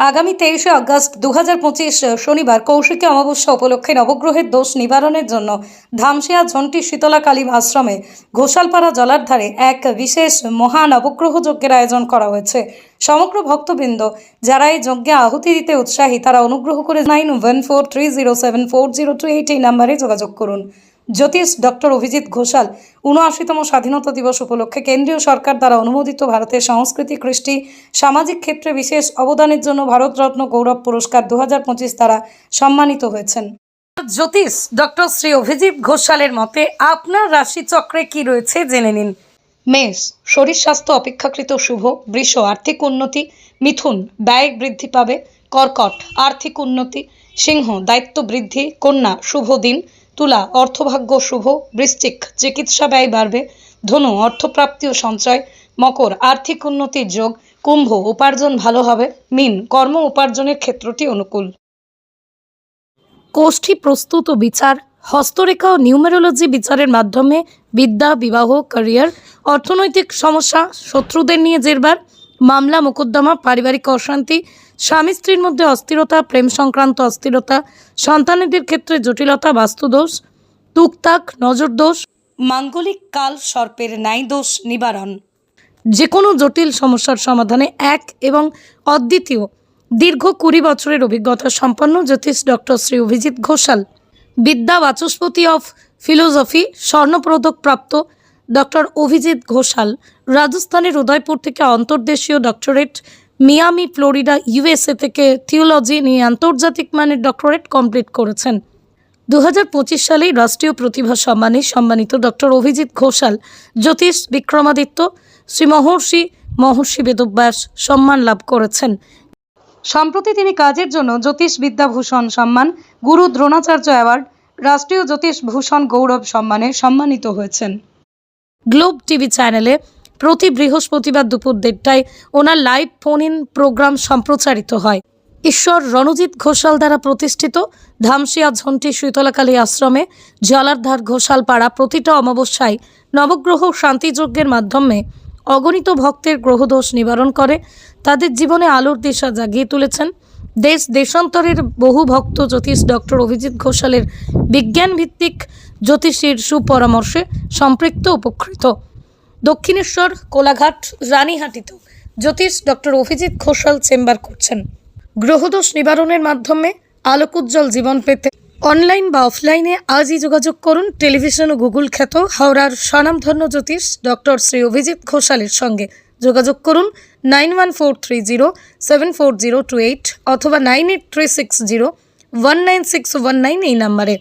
আগামী তেইশে আগস্ট দু হাজার পঁচিশ শনিবার কৌশিকী অমাবস্যা উপলক্ষে নবগ্রহের দোষ নিবারণের জন্য ধামসিয়া ঝন্টি শীতলা কালী আশ্রমে ঘোষালপাড়া জলার ধারে এক বিশেষ মহা নবগ্রহ যজ্ঞের আয়োজন করা হয়েছে। সমগ্র ভক্তবৃন্দ যারা এই যজ্ঞে আহুতি দিতে উৎসাহী তারা অনুগ্রহ করে nine one four three zero seven four zero two eight এই নাম্বারে যোগাযোগ করুন। জ্যোতিষ ডক্টর অভিজিৎ ঘোষাল উনআশিতম স্বাধীনতা দিবস উপলক্ষে কেন্দ্রীয় সরকার দ্বারা অনুমোদিত ভারতের সংস্কৃতি কৃষ্টি, সামাজিক ক্ষেত্রে বিশেষ অবদানের জন্য ভারতরত্ন গৌরব পুরস্কার দু হাজার পঁচিশ দ্বারা সম্মানিত হয়েছেন। জ্যোতিষ ডক্টর শ্রী অভিজিৎ ঘোষালের মতে, আপনার রাশিচক্রে কি রয়েছে জেনে নিন। মেষ, শরীর স্বাস্থ্য অপেক্ষাকৃত শুভ, বৃষ আর্থিক উন্নতি, মিথুন, ব্যয় বৃদ্ধি পাবে, কর্কট আর্থিক উন্নতি, সিংহ, দায়িত্ব বৃদ্ধি, কন্যা, শুভ দিন তুলা, অর্থভাগ্য শুভ, বৃশ্চিক, চিকিৎসা ব্যয় বাড়বে, ধনু, অর্থপ্রাপ্তি ও সঞ্চয়, মকর, আর্থিক উন্নতির যোগ, কুম্ভ, উপার্জন ভালো হবে, মিন, কর্ম উপার্জনের ক্ষেত্রটি অনুকূল। কোষ্ঠী প্রস্তুত ও বিচার, হস্তরেখা ও নিউমেরোলজি বিচারের মাধ্যমে বিদ্যা, বিবাহ, ক্যারিয়ার, অর্থনৈতিক সমস্যা, শত্রুদের নিয়ে জেরবার, মামলা, মোকদ্দমা, পারিবারিক অশান্তি স্বামী স্ত্রীর মধ্যে অস্থিরতা, প্রেম সংক্রান্ত অস্থিরতা, সন্তানেদের ক্ষেত্রে জটিলতা, বাস্তুদোষ, তুকতাক নজর দোষ মাঙ্গলিক কাল, সর্পের ন্যায় দোষ নিবারণ। যে কোনো জটিল সমস্যার সমাধানে এক এবং অদ্বিতীয়। দীর্ঘ কুড়ি বছরের অভিজ্ঞতা সম্পন্ন জ্যোতিষ ডক্টর শ্রী অভিজিৎ ঘোষাল। বিদ্যা বাচস্পতি অফ ফিলোসফি, স্বর্ণপদক প্রাপ্ত ডক্টর অভিজিৎ ঘোষাল। রাজস্থানের উদয়পুর থেকে অন্তর্দেশীয় ডক্টরেট মিয়ামি, ফ্লোরিডা, ইউএসএ থেকে থিওলজি নিয়ে আন্তর্জাতিক মানের ডক্টরেট কমপ্লিট করেছেন। দু হাজার সালেই রাষ্ট্রীয় প্রতিভা সম্মানে সম্মানিত ডক্টর অভিজিৎ ঘোষাল, জ্যোতিষ বিক্রমাদিত্য, শ্রী মহর্ষি মহর্ষি বেদব্যাস সম্মান লাভ করেছেন। সম্প্রতি তিনি কাজের জন্য জ্যোতিষ বিদ্যাভূষণ সম্মান, গুরু দ্রোণাচার্য অ্যাওয়ার্ড, রাষ্ট্রীয় জ্যোতিষ ভূষণ গৌরব সম্মানে সম্মানিত হয়েছেন। গ্লোব টিভি চ্যানেলে প্রতি বৃহস্পতিবার দুপুর দেড়টায় ওনার লাইভ ফোন ইন প্রোগ্রাম সম্প্রচারিত হয়। ঈশ্বর রণজিৎ ঘোষাল দ্বারা প্রতিষ্ঠিত ধামসিয়া ঝন্টি শীতলাকালী আশ্রমে জলারধার ঘোষাল পাড়া প্রতিটা অমাবস্যায় নবগ্রহ শান্তিযজ্ঞের মাধ্যমে অগণিত ভক্তের গ্রহদোষ নিবারণ করে, তাদের জীবনে আলোর দিশা জাগিয়ে তুলেছেন। দেশ দেশান্তরের বহু ভক্ত জ্যোতিষ ডক্টর অভিজিৎ ঘোষালের বিজ্ঞানভিত্তিক জ্যোতিষীর সুপরামর্শে সম্পৃক্ত উপকৃত। দক্ষিণেশ্বর, কোলাঘাট, রানীহাটিতেও জ্যোতিষ ডক্টর অভিজিৎ ঘোষাল চেম্বার করছেন। গ্রহদোষ নিবারণের মাধ্যমে আলোকোজ্জ্বল জীবন পেতে অনলাইন বা অফলাইনে আজই যোগাযোগ করুন টেলিভিশন ও গুগল খ্যাত হাওড়ার স্বনামধন্য জ্যোতিষ ডক্টর শ্রী অভিজিৎ ঘোষালের সঙ্গে। যোগাযোগ করুন nine one four three zero seven four zero two eight অথবা nine eight three six zero one nine six one nine এই নাম্বারে।